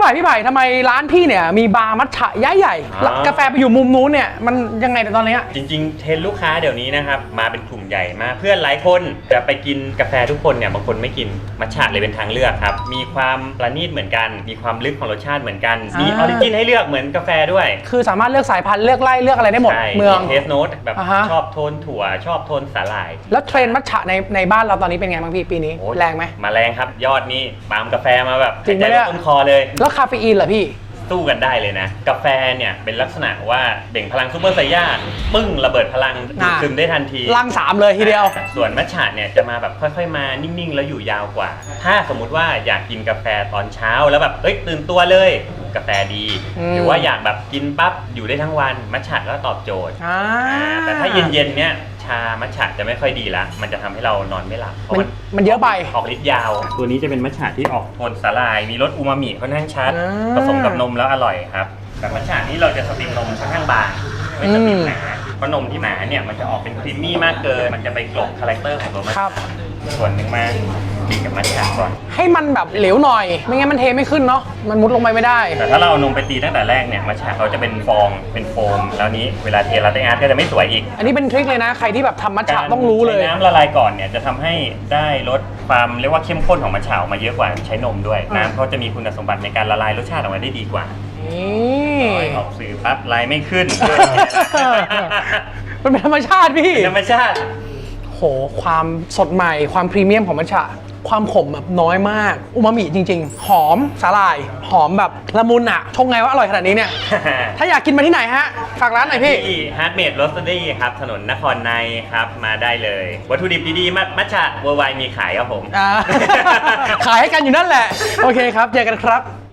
ใหม่พี่ใหม่ทำไมร้านพี่เนี่ยมีบาร์มัทฉะใหญ่ๆแล้วกาแฟไปอยู่มุมนู้นเนี่ยมันยังไงในตอนเนี้ย จริง ๆ เทรนด์ลูกค้าเดี๋ยวนี้นะครับ มาเป็นกลุ่มใหญ่มาก เพื่อนหลายคนจะไปกินกาแฟทุกคนเนี่ยบางคนไม่กินมัทฉะเลยเป็นทางเลือกครับ มีความประณีตเหมือนกัน มีความลึกของรสชาติเหมือนกัน มีออ่า อริจินให้เลือกเหมือนกาแฟด้วยคือสามารถเลือกสายพันธุ์เลือกไล่เลือกอะไรได้หมดใช่เมือง เทสโนตแบบอ่าฮะ ชอบโทนถั่ว ชอบโทนสาหร่ายแล้วเทรนด์มัทฉะในในบ้านเราตอนนี้เป็นไงบ้างพี่ปีนี้โอ้ยแรงไหม มาแรงครับ ยอดนี่ปาล์มกาแฟมาแบบจริงไหมหายเนี่ยใจต้นคอเลย แล้วคาเฟอีนเหรอพี่ สู้กันได้เลยนะ กาแฟเนี่ยเป็นลักษณะว่าเบ่งพลังซูเปอร์ไซย่าปึ้งระเบิดพลังดูดอ่าซึมได้ทันที ลังสามเลยทีเดียว ส่วนมัทฉะเนี่ยจะมาแบบค่อยๆมานิ่งๆ แล้วอยู่ยาวกว่า ถ้าสมมุติว่าอยากกินกาแฟตอนเช้าแล้วแบบเอ้ยตื่นตัวเลย กาแฟดี อืม หรือว่าอยากแบบกินปั๊บอยู่ได้ทั้งวันมัทฉะก็ตอบโจทย์อ่าแต่ถ้าเย็นๆเนี่ยชา มัทฉะจะไม่ค่อยดีละมันจะทำให้เรานอนไม่หลับเพราะมันมันเยอะไป ออกฤทธิ์ยาว ตัวนี้จะเป็นมัทฉะที่ออกโทนสาลาย มีรสอูมามิค่อนข้างชัด อ่า ผสมกับนมแล้วอร่อยครับแต่มัทฉะนี้เราจะสตรีมนมค่อนข้างบาง ไม่สตรีมหนาเพราะนมที่หนาเนี่ยมันจะออกเป็นครีมมี่มากเกิน มันจะไปกลบคาแรคเตอร์ของตัวมัทครัฉะบส่วนหนึ่งมา บีบกับมัทฉะก่อน ให้มันแบบเหลวหน่อย ไม่งั้นมันเทไม่ขึ้นเนาะมันมุดลงไปไม่ได้ แต่ถ้าเราเอานมไปตีตั้งแต่แรกเนี่ยมัทฉะเขาจะเป็นฟองเป็นโฟม แล้วนี้เวลาเทลาเต้อาร์ตก็จะไม่สวยอีกอันนี้เป็นทริคเลยนะ ใครที่แบบทำมัทฉะต้องรู้เลย ใช้น้ำละลายก่อนเนี่ยจะทำให้ได้ลดความเรียกว่าเข้มข้นของมัทฉะออกมาเยอะกว่าใช้นมด้วยอืมน้ำเขาจะมีคุณสมบัติในการละลายรสชาติออกมาได้ดีกว่านี่ออกสื่อปั๊บลายไม่ขึ้น มันเป็นธรรมชาติพี่ ธรรมชาติ โห ความสดใหม่ ความพรีเมียมของมัทฉะ ความขมแบบน้อยมากอูมามิจริง ๆ หอมสาหร่าย หอมแบบละมุนอะชงไงว่าอร่อยขนาดนี้เนี่ย ถ้าอยากกินมาที่ไหนฮะ ฝากร้านหน่อยพี่ ที่ Heartmade Roastery ครับถนนนครในครับมาได้เลย วัตถุดิบดีๆมัทมัทฉะเวอร์ไวมีขายครับผม อ่า ขายให้กันอยู่นั่นแหละ โอเคครับ เจอกันครับ